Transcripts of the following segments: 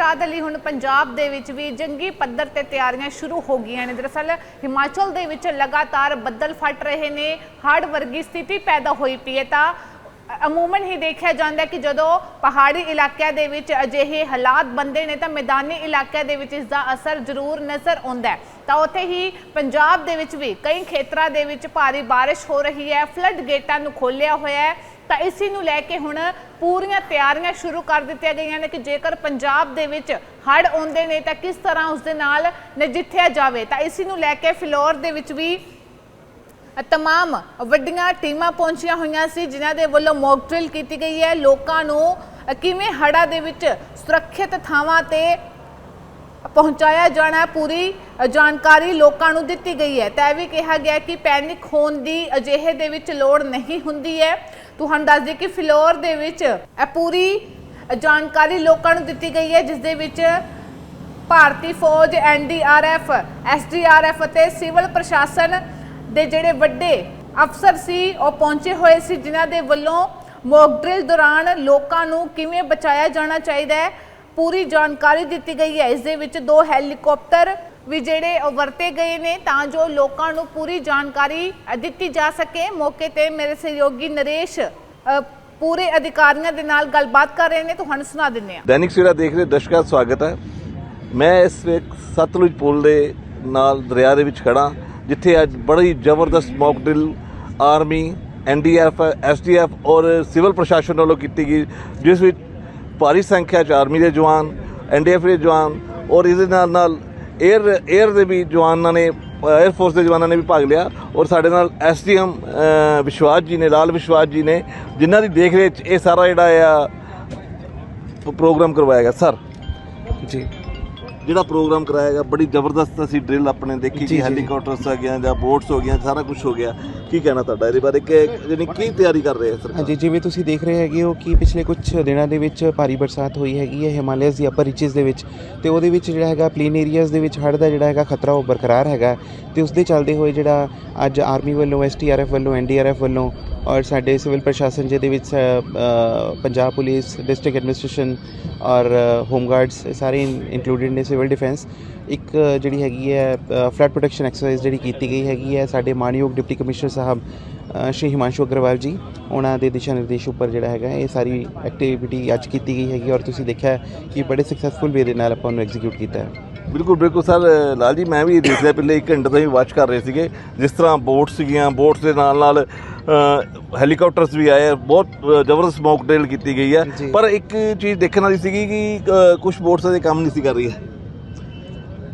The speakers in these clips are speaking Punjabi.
ਹੜ੍ਹਾਂ ਦੇ ਲਈ ਹੁਣ ਪੰਜਾਬ ਦੇ ਵਿੱਚ ਵੀ ਜੰਗੀ ਪੱਧਰ ਤੇ ਤਿਆਰੀਆਂ ਸ਼ੁਰੂ ਹੋ ਗਈਆਂ ਨੇ। ਦਰਅਸਲ ਹਿਮਾਚਲ ਦੇ ਵਿੱਚ ਲਗਾਤਾਰ ਬੱਦਲ ਫਟ ਰਹੇ ਨੇ, ਹੜ੍ਹ ਵਰਗੀ ਸਥਿਤੀ ਪੈਦਾ ਹੋਈ ਪਈ ਹੈ। ਤਾਂ ਅਮੂਮਨ ਹੀ ਦੇਖਿਆ ਜਾਂਦਾ ਕਿ ਜਦੋਂ ਪਹਾੜੀ ਇਲਾਕਿਆਂ ਦੇ ਵਿੱਚ ਅਜਿਹੇ ਹਾਲਾਤ ਬੰਦੇ ਨੇ, ਤਾਂ ਮੈਦਾਨੀ ਇਲਾਕਿਆਂ ਦੇ ਵਿੱਚ ਇਸ ਦਾ ਅਸਰ ਜ਼ਰੂਰ ਨਜ਼ਰ ਆਉਂਦਾ ਹੈ। ਤਾਂ ਉੱਥੇ ਹੀ ਪੰਜਾਬ ਦੇ ਵਿੱਚ ਵੀ ਕਈ ਖੇਤਰਾਂ ਦੇ ਵਿੱਚ ਭਾਰੀ ਬਾਰਿਸ਼ ਹੋ ਰਹੀ ਹੈ। ਫਲੱਡ ਗੇਟਾਂ ਨੂੰ ਖੋਲ੍ਹਿਆ ਹੋਇਆ ਹੈ। ਤਾਂ ਇਸੇ ਨੂੰ ਲੈ ਕੇ ਹੁਣ ਪੂਰੀਆਂ ਤਿਆਰੀਆਂ ਸ਼ੁਰੂ ਕਰ ਦਿੱਤੀਆਂ ਗਈਆਂ ਨੇ ਕਿ ਜੇਕਰ ਪੰਜਾਬ ਦੇ ਵਿੱਚ ਹੜ੍ਹ ਆਉਂਦੇ ਨੇ ਤਾਂ ਕਿਸ ਤਰ੍ਹਾਂ ਉਸ ਦੇ ਨਾਲ ਨਜਿੱਠਿਆ ਜਾਵੇ। ਤਾਂ ਇਸੇ ਨੂੰ ਲੈ ਕੇ ਫਿਲੌਰ ਦੇ ਵਿੱਚ ਵੀ ਤਮਾਮ ਵੱਡੀਆਂ ਟੀਮਾਂ ਪਹੁੰਚੀਆਂ ਹੋਈਆਂ ਸੀ, ਜਿਨ੍ਹਾਂ ਦੇ ਵੱਲੋਂ ਮੌਕ ਡਰਿਲ ਕੀਤੀ ਗਈ ਹੈ। ਲੋਕਾਂ ਨੂੰ ਕਿਵੇਂ ਹੜ੍ਹਾਂ ਦੇ ਵਿੱਚ ਸੁਰੱਖਿਅਤ ਥਾਵਾਂ ਤੇ ਪਹੁੰਚਾਇਆ ਜਾਣਾ ਪੂਰੀ ਜਾਣਕਾਰੀ ਲੋਕਾਂ ਨੂੰ ਦਿੱਤੀ ਗਈ ਹੈ। ਤਾਂ ਇਹ ਵੀ ਕਿਹਾ ਗਿਆ ਕਿ ਪੈਨਿਕ ਹੋਣ ਦੀ ਅਜਿਹੇ ਦੇ ਵਿੱਚ ਲੋੜ ਨਹੀਂ ਹੁੰਦੀ ਹੈ। ਤੁਹਾਨੂੰ ਦੱਸ ਦਈਏ ਕਿ ਫਿਲੌਰ ਦੇ ਵਿੱਚ ਇਹ ਪੂਰੀ ਜਾਣਕਾਰੀ ਲੋਕਾਂ ਨੂੰ ਦਿੱਤੀ ਗਈ ਹੈ, ਜਿਸ ਦੇ ਵਿੱਚ ਭਾਰਤੀ ਫੌਜ ਐਨਡੀਆਰਐਫ ਐਸਡੀਆਰਐਫ ਅਤੇ ਸਿਵਲ ਪ੍ਰਸ਼ਾਸਨ ਦੇ ਜਿਹੜੇ ਵੱਡੇ ਅਫਸਰ ਸੀ, ਉਹ ਪਹੁੰਚੇ ਹੋਏ ਸੀ, ਜਿਨ੍ਹਾਂ ਦੇ ਵੱਲੋਂ ਮੌਕ ਡਰਿਲ ਦੌਰਾਨ ਲੋਕਾਂ ਨੂੰ ਕਿਵੇਂ ਬਚਾਇਆ ਜਾਣਾ ਚਾਹੀਦਾ ਹੈ, ਪੂਰੀ ਜਾਣਕਾਰੀ ਦਿੱਤੀ ਗਈ ਹੈ। ਇਸ ਦੇ ਵਿੱਚ ਦੋ ਹੈਲੀਕਾਪਟਰ ਵੀ ਜਿਹੜੇ ਉਹ ਵਰਤੇ ਗਏ ਨੇ, ਤਾਂ ਜੋ ਲੋਕਾਂ ਨੂੰ ਪੂਰੀ ਜਾਣਕਾਰੀ ਦਿੱਤੀ ਜਾ ਸਕੇ। ਮੌਕੇ ਤੇ ਮੇਰੇ ਸਹਿਯੋਗੀ ਨਰੇਸ਼ ਪੂਰੇ ਅਧਿਕਾਰੀਆਂ ਦੇ ਨਾਲ ਗੱਲਬਾਤ ਕਰ ਰਹੇ ਨੇ, ਤੁਹਾਨੂੰ ਸੁਣਾ ਦਿੰਦੇ ਹਾਂ। ਦੈਨਿਕ ਸਵੇਰਾ ਦੇਖ ਰਹੇ ਦਰਸ਼ਕਾਂ ਦਾ ਸਵਾਗਤ ਹੈ। ਮੈਂ ਇਸ ਵੇਖ ਸਤਲੁਜ ਪੁਲ ਦੇ ਨਾਲ ਦਰਿਆ ਦੇ ਵਿੱਚ ਖੜਾ ਜਿੱਥੇ ਅੱਜ ਬੜੀ ਜ਼ਬਰਦਸਤ mock drill army NDF SDF ਔਰ ਸਿਵਲ ਪ੍ਰਸ਼ਾਸਨ ਵੱਲੋਂ ਕੀਤੀ ਗਈ, ਜਿਸ ਵਿੱਚ ਭਾਰੀ ਸੰਖਿਆ ਚ ਆਰਮੀ ਦੇ ਜਵਾਨ ਐਨਡੀਐਫ ਦੇ ਜਵਾਨ ਔਰ ਇਹਦੇ ਨਾਲ ਨਾਲ ਏਅਰ ਏਅਰ ਦੇ ਵੀ ਜਵਾਨਾਂ ਨੇ ਏਅਰ ਫੋਰਸ ਦੇ ਜਵਾਨਾਂ ਨੇ ਵੀ ਭਾਗ ਲਿਆ ਔਰ ਸਾਡੇ ਨਾਲ ਐਸਡੀਐਮ ਵਿਸ਼ਵਾਸ ਜੀ ਨੇ, ਲਾਲ ਵਿਸ਼ਵਾਸ ਜੀ ਨੇ, ਜਿਨ੍ਹਾਂ ਦੀ ਦੇਖ ਰੇਖ ਇਹ ਸਾਰਾ ਜਿਹੜਾ ਆ, ਪ੍ਰੋਗਰਾਮ ਕਰਵਾਇਆ ਗਿਆ। ਸਰ ਜੀ। ਜਿਹੜਾ ਪ੍ਰੋਗਰਾਮ ਕਰਾਇਆ ਗਿਆ ਬੜੀ ਜ਼ਬਰਦਸਤ ਅਸੀਂ ਡਰਿਲ ਆਪਣੇ ਦੇਖੀ ਜੀ। ਹੈਲੀਕਾਪਟਰਸ ਆ ਗਿਆ ਜਾਂ ਬੋਟਸ ਹੋ ਗਈਆਂ ਸਾਰਾ ਕੁਝ ਹੋ ਗਿਆ। ਕੀ ਕਹਿਣਾ ਤੁਹਾਡਾ ਇਹਦੇ ਬਾਰੇ? ਕਿ ਯਾਨੀ ਕੀ ਤਿਆਰੀ ਕਰ ਰਹੇ ਆ ਸਰਕਾਰ? ਹਾਂਜੀ ਜਿਵੇਂ ਤੁਸੀਂ ਦੇਖ ਰਹੇ ਹੈਗੇ ਹੋ ਕਿ ਪਿਛਲੇ ਕੁਝ ਦਿਨਾਂ ਦੇ ਵਿੱਚ ਭਾਰੀ ਬਰਸਾਤ ਹੋਈ ਹੈਗੀ ਹੈ ਹਿਮਾਲਿਆਸ ਦੀ ਅਪਰ ਰੀਚਸ ਦੇ ਵਿੱਚ ਤੇ ਉਹਦੇ ਵਿੱਚ ਜਿਹੜਾ ਹੈਗਾ ਪਲੇਨ ਏਰੀਆਜ਼ ਦੇ ਵਿੱਚ ਹੜ੍ਹ ਦਾ ਜਿਹੜਾ ਹੈਗਾ ਖਤਰਾ ਉਹ ਬਰਕਰਾਰ ਹੈਗਾ ਤੇ ਉਸ ਦੇ ਚੱਲਦੇ ਹੋਏ ਜਿਹੜਾ ਅੱਜ ਆਰਮੀ ਵੱਲੋਂ ਐਸਟੀਆਰਐਫ ਵੱਲੋਂ ਐਨਡੀਆਰਐਫ ਵੱਲੋਂ ਔਰ ਸਾਡੇ ਸਿਵਲ ਪ੍ਰਸ਼ਾਸਨ ਜਿਹਦੇ ਵਿੱਚ ਪੰਜਾਬ ਪੁਲਿਸ ਡਿਸਟ੍ਰਿਕਟ ਐਡਮਿਨਿਸਟ੍ਰੇਸ਼ਨ ਔਰ ਹੋਮ ਗਾਰਡਸ ਸਾਰੇ ਇੰਕਲੂਡਡ ਨੇ ਸਿਵਲ ਡਿਫੈਂਸ ਇੱਕ ਜਿਹੜੀ ਹੈਗੀ ਹੈ ਫਲੱਡ ਪ੍ਰੋਟੈਕਸ਼ਨ ਐਕਸਰਸਾਈਜ਼ ਜਿਹੜੀ ਕੀਤੀ ਗਈ ਹੈਗੀ ਹੈ ਸਾਡੇ ਮਾਨਯੋਗ ਡਿਪਟੀ ਕਮਿਸ਼ਨਰ ਸਾਹਿਬ ਸ਼੍ਰੀ ਹਿਮਾਂਸ਼ੂ ਅਗਰਵਾਲ ਜੀ ਉਹਨਾਂ ਦੇ ਦਿਸ਼ਾ ਨਿਰਦੇਸ਼ ਉੱਪਰ ਜਿਹੜਾ ਹੈਗਾ ਇਹ ਸਾਰੀ ਐਕਟੀਵਿਟੀ ਅੱਜ ਕੀਤੀ ਗਈ ਹੈਗੀ ਔਰ ਤੁਸੀਂ ਦੇਖਿਆ ਕਿ ਬੜੇ ਸਕਸੈਸਫੁਲ ਵੇ ਦੇ ਨਾਲ ਆਪਾਂ ਉਹਨੂੰ ਐਗਜ਼ੀਕਿਊਟ ਕੀਤਾ ਹੈ। ਬਿਲਕੁਲ ਬਿਲਕੁਲ ਸਰ ਲਾਲ ਜੀ ਮੈਂ ਵੀ ਦੇਖ ਲਿਆ ਪਹਿਲੇ 1 ਘੰਟੇ ਤੋਂ ਹੀ ਵਾਚ ਕਰ ਰਹੇ ਸੀਗੇ ਜਿਸ ਤਰ੍ਹਾਂ ਬੋਟਸ ਸੀਗੀਆਂ ਬੋਟਸ ਦੇ ਨਾਲ ਨਾਲ ਹੈਲੀਕਾਪਟਰਸ ਵੀ ਆਏ ਬਹੁਤ ਜ਼ਬਰਦਸਤ ਮੌਕ ਡਰਿਲ ਕੀਤੀ ਗਈ ਹੈ। ਪਰ ਇੱਕ ਚੀਜ਼ ਦੇਖਣ ਵਾਲੀ ਸੀਗੀ ਕਿ ਕੁਝ ਬੋਟਸ ਦੇ ਕੰਮ ਨਹੀਂ ਸੀ ਕਰ ਰਹੀ। ਹੈ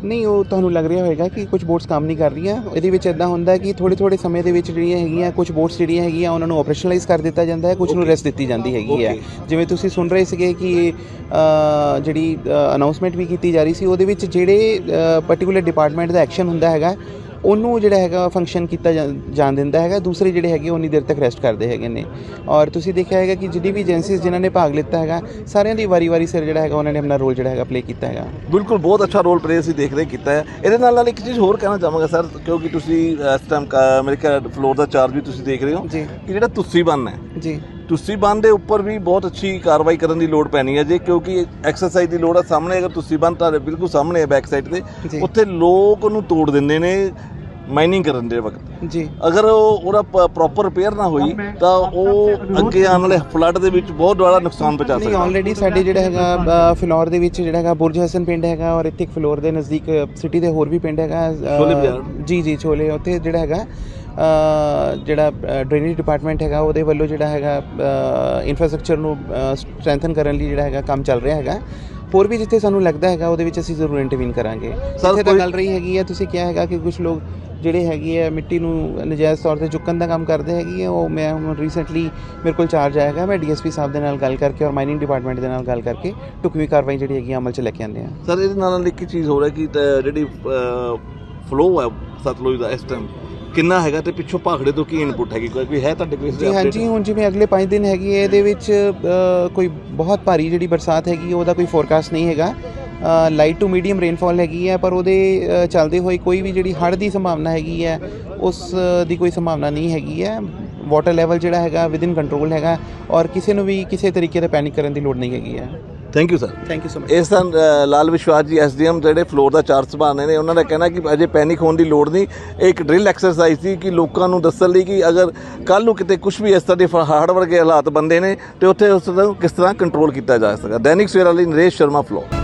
ਨਹੀਂ ਉਹ ਤੁਹਾਨੂੰ ਲੱਗ ਰਿਹਾ ਹੋਵੇਗਾ ਕਿ ਕੁਝ ਬੋਟਸ ਕੰਮ ਨਹੀਂ ਕਰ ਰਹੀਆਂ। ਇਹਦੇ ਵਿੱਚ ਇਦਾਂ ਹੁੰਦਾ ਕਿ ਥੋੜੇ ਥੋੜੇ ਸਮੇਂ ਦੇ ਵਿੱਚ ਜਿਹੜੀਆਂ ਹੈਗੀਆਂ ਕੁਝ ਬੋਟਸ ਜਿਹੜੀਆਂ ਹੈਗੀਆਂ ਉਹਨਾਂ ਨੂੰ ਆਪਰੇਸ਼ਨਲਾਈਜ਼ ਕਰ ਦਿੱਤਾ ਜਾਂਦਾ ਹੈ ਕੁਝ ਨੂੰ ਰੈਸਟ ਦਿੱਤੀ ਜਾਂਦੀ ਹੈਗੀ ਹੈ। ਜਿਵੇਂ ਤੁਸੀਂ ਸੁਣ ਰਹੇ ਸੀਗੇ ਕਿ ਜਿਹੜੀ ਅਨਾਉਂਸਮੈਂਟ ਵੀ ਕੀਤੀ ਜਾ ਰਹੀ ਸੀ ਉਹਦੇ ਵਿੱਚ ਜਿਹੜੇ ਪਾਰਟਿਕੂਲਰ ਡਿਪਾਰਟਮੈਂਟ ਦਾ ਐਕਸ਼ਨ ਹੁੰਦਾ ਹੈਗਾ ਉਹਨੂੰ ਜਿਹੜਾ ਹੈਗਾ ਫੰਕਸ਼ਨ ਕੀਤਾ ਜਾਣ ਦਿੰਦਾ ਹੈਗਾ ਦੂਸਰੇ ਜਿਹੜੇ ਹੈਗੇ ਉਨੀ ਦੇਰ ਤੱਕ ਰੈਸਟ ਕਰਦੇ ਹੈਗੇ ਨੇ। ਔਰ ਤੁਸੀਂ ਦੇਖਿਆ ਹੈਗਾ ਕਿ ਜਿਹੜੀ ਵੀ ਏਜੰਸੀਜ਼ ਜਿਨ੍ਹਾਂ ਨੇ ਭਾਗ ਲਿੱਤਾ ਹੈਗਾ ਸਾਰਿਆਂ ਦੀ ਵਾਰੀ-ਵਾਰੀ ਸਿਰ ਜਿਹੜਾ ਹੈਗਾ ਉਹਨਾਂ ਨੇ ਆਪਣਾ ਰੋਲ ਜਿਹੜਾ ਹੈਗਾ ਪਲੇ ਕੀਤਾ ਹੈਗਾ। ਬਿਲਕੁਲ ਬਹੁਤ ਅੱਛਾ ਰੋਲ ਪਲੇ ਅਸੀਂ ਦੇਖ ਰਹੇ ਕੀਤਾ ਹੈ। ਇਹਦੇ ਨਾਲ ਨਾਲ ਇੱਕ ਚੀਜ਼ ਹੋਰ ਕਹਿਣਾ ਚਾਹਾਂਗਾ ਸਰ ਕਿਉਂਕਿ ਤੁਸੀਂ ਇਸ ਟਾਈਮ ਮੇਰੇ ਖਿਆਲ ਫਲੋਰ ਦਾ ਚਾਰਜ ਵੀ ਤੁਸੀਂ ਦੇਖ ਰਹੇ ਹੋ ਜੀ। ਕਿ ਜਿਹੜਾ ਤੁਸੀਂ ਬੰਨ ਹੈ। ਜੀ। ਤੁਸੀਂ ਬੰਨ ਦੇ ਉੱਪਰ ਵੀ ਬਹੁਤ ਅੱਛੀ ਕਾਰਵਾਈ ਕਰਨ ਦੀ ਲੋੜ ਪੈਣੀ ਹੈ ਜੇ ਕਿਉਂਕਿ ਐਕਸਰਸਾਈਜ਼ ਦੀ ਲੋੜ ਹੈ ਸਾਹਮਣੇ ਅਗਰ ਤੁਸੀਂ ਬੰਨ ਤੁਹਾਡੇ ਬਿਲਕੁਲ ਸਾਹਮਣੇ ਹੈ ਬੈਕ ਸਾਈਡ ਤੇ। ਉੱਥੇ ਲੋਕ ਉਹਨੂੰ ਤੋੜ ਦਿੰਦੇ ਨੇ ਮਾਈਨਿੰਗ ਕਰਨ ਦੇ ਵਕਤ। ਜੀ। ਅਗਰ ਉਹ ਉਹਦਾ ਪ੍ਰੋਪਰ ਰਿਪੇਅਰ ਨਾ ਹੋਈ ਤਾਂ ਉਹ ਅੱਗੇ ਆਉਣ ਵਾਲੇ ਫਲੱਡ ਦੇ ਵਿੱਚ ਬਹੁਤ ਜ਼ਿਆਦਾ ਨੁਕਸਾਨ ਪਹੁੰਚਾ ਨਹੀਂ ਸਕਦਾ। ਆਲਰੇਡੀ ਸਾਡੇ ਜਿਹੜਾ ਹੈਗਾ ਫਿਲੌਰ ਦੇ ਵਿੱਚ ਜਿਹੜਾ ਹੈਗਾ ਬੁਰਜ ਹਸਨ ਪਿੰਡ ਹੈਗਾ ਔਰ ਇੱਥੇ ਇੱਕ ਫਿਲੌਰ ਦੇ ਨਜ਼ਦੀਕ ਸਿਟੀ ਦੇ ਹੋਰ ਵੀ ਪਿੰਡ ਹੈਗਾ। ਜੀ ਜੀ ਛੋਲੇ ਉੱਥੇ ਜਿਹੜਾ ਹੈਗਾ ਜਿਹੜਾ ਡਰੇਨੇਜ ਡਿਪਾਰਟਮੈਂਟ ਹੈਗਾ ਉਹਦੇ ਵੱਲੋਂ ਜਿਹੜਾ ਹੈਗਾ ਇਨਫਰਾਸਟ੍ਰਕਚਰ ਨੂੰ ਸਟਰੈਂਥਨ ਕਰਨ ਲਈ ਜਿਹੜਾ ਹੈਗਾ ਕੰਮ ਚੱਲ ਰਿਹਾ ਹੈਗਾ। ਹੋਰ ਵੀ ਜਿੱਥੇ ਸਾਨੂੰ ਲੱਗਦਾ ਹੈਗਾ ਉਹਦੇ ਵਿੱਚ ਅਸੀਂ ਜ਼ਰੂਰ ਇੰਟਰਵੀਨ ਕਰਾਂਗੇ। ਜਿੱਥੇ ਤਾਂ ਕੋਈ- ਗੱਲ ਰਹੀ ਹੈਗੀ ਹੈ ਤੁਸੀਂ ਕਿਹਾ ਹੈਗਾ ਕਿ ਕੁਝ ਲੋਕ ਜਿਹੜੇ ਹੈਗੇ ਆ ਮਿੱਟੀ ਨੂੰ ਨਜਾਇਜ਼ ਤੌਰ ਤੇ ਚੁੱਕਣ ਦਾ ਕੰਮ ਕਰਦੇ ਹੈਗੇ ਆ ਉਹ ਮੈਂ ਹੁਣ ਰੀਸੈਂਟਲੀ ਮੇਰੇ ਕੋਲ ਚਾਰਜ ਆਏਗਾ ਮੈਂ ਡੀਐਸਪੀ ਸਾਹਿਬ ਦੇ ਨਾਲ ਗੱਲ ਕਰਕੇ ਔਰ ਮਾਈਨਿੰਗ ਡਿਪਾਰਟਮੈਂਟ ਦੇ ਨਾਲ ਗੱਲ ਕਰਕੇ ਟੁਕਵੀਂ ਕਾਰਵਾਈ ਜਿਹੜੀ ਹੈਗੀ ਅਮਲ 'ਚ ਲੈ ਕੇ ਆਉਂਦੇ ਆ ਸਰ ਇਹਦੇ ਨਾਲ ਨਾਲ ਇੱਕ ਚੀਜ਼ ਹੋ ਰਹੀ ਕਿ ਜਿਹੜੀ ਫਲੋ ਹੈ ਸਤਲੁਜ ਦਾ ਇਸ ਟਾਈਮ ਕਿੰਨਾ ਹੈਗਾ ਤੇ ਪਿੱਛੋਂ ਭਾਖੜੇ ਤੋਂ ਕੀ ਇਨਪੁਟ ਹੈਗੀ? ਕੋਈ ਹੈ ਤੁਹਾਡੇ ਕੋਲ ਜੀ ਹਾਂਜੀ ਹੁਣ ਜਿਵੇਂ ਅਗਲੇ 5 ਦਿਨ ਹੈਗੀ ਹੈ ਇਹਦੇ ਵਿੱਚ ਕੋਈ ਬਹੁਤ ਭਾਰੀ ਜਿਹੜੀ ਬਰਸਾਤ ਹੈਗੀ ਉਹਦਾ ਕੋਈ ਫੋਰਕਾਸਟ ਨਹੀਂ ਹੈਗਾ। ਲਾਈਟ ਟੂ ਮੀਡੀਅਮ ਰੇਨਫਾਲ ਹੈਗੀ ਹੈ ਪਰ ਉਹਦੇ ਚੱਲਦੇ ਹੋਏ ਕੋਈ ਵੀ ਜਿਹੜੀ ਹੜ੍ਹ ਦੀ ਸੰਭਾਵਨਾ ਹੈਗੀ ਹੈ ਉਸ ਦੀ ਕੋਈ ਸੰਭਾਵਨਾ ਨਹੀਂ ਹੈਗੀ ਹੈ। ਵਾਟਰ ਲੈਵਲ ਜਿਹੜਾ ਹੈਗਾ ਵਿਦਿਨ ਕੰਟਰੋਲ ਹੈਗਾ ਔਰ ਕਿਸੇ ਨੂੰ ਵੀ ਕਿਸੇ ਤਰੀਕੇ ਦਾ ਪੈਨਿਕ ਕਰਨ ਦੀ ਲੋੜ ਨਹੀਂ ਹੈਗੀ ਹੈ। Thank you sir thank you so much ਇਸ ਤਾਂ ਅ, ਲਾਲ ਵਿਸ਼ਵਾਸ ਜੀ ਐਸਡੀਐਮ ਜਿਹੜੇ ਫਲੋਰ ਦਾ ਚਾਰਜ ਸੰਭਾਲਣੇ ਨੇ ਉਹਨਾਂ ਦਾ ਕਹਿਣਾ ਕਿ ਅਜੇ ਪੈਨਿਕ ਹੋਣ ਦੀ ਲੋੜ ਨਹੀਂ। ਇੱਕ ਡਰਿਲ ਐਕਸਰਸਾਈਜ਼ ਸੀ ਕਿ ਲੋਕਾਂ ਨੂੰ ਦੱਸਣ ਲਈ ਕਿ ਅਗਰ ਕੱਲ ਨੂੰ ਕਿਤੇ ਕੁਝ ਵੀ ਇਸ ਤਰ੍ਹਾਂ ਦੇ ਹੜ੍ਹ ਵਰਗੇ ਹਾਲਾਤ ਬੰਦੇ ਨੇ ਤੇ ਉੱਥੇ ਉਸ ਨੂੰ ਕਿਸ ਤਰ੍ਹਾਂ ਕੰਟਰੋਲ ਕੀਤਾ ਜਾ ਸਕਦਾ। ਦੈਨਿਕ ਸਵੇਰਾ ਲਈ ਨਰੇਸ਼ ਸ਼ਰਮਾ ਫਲੋਰ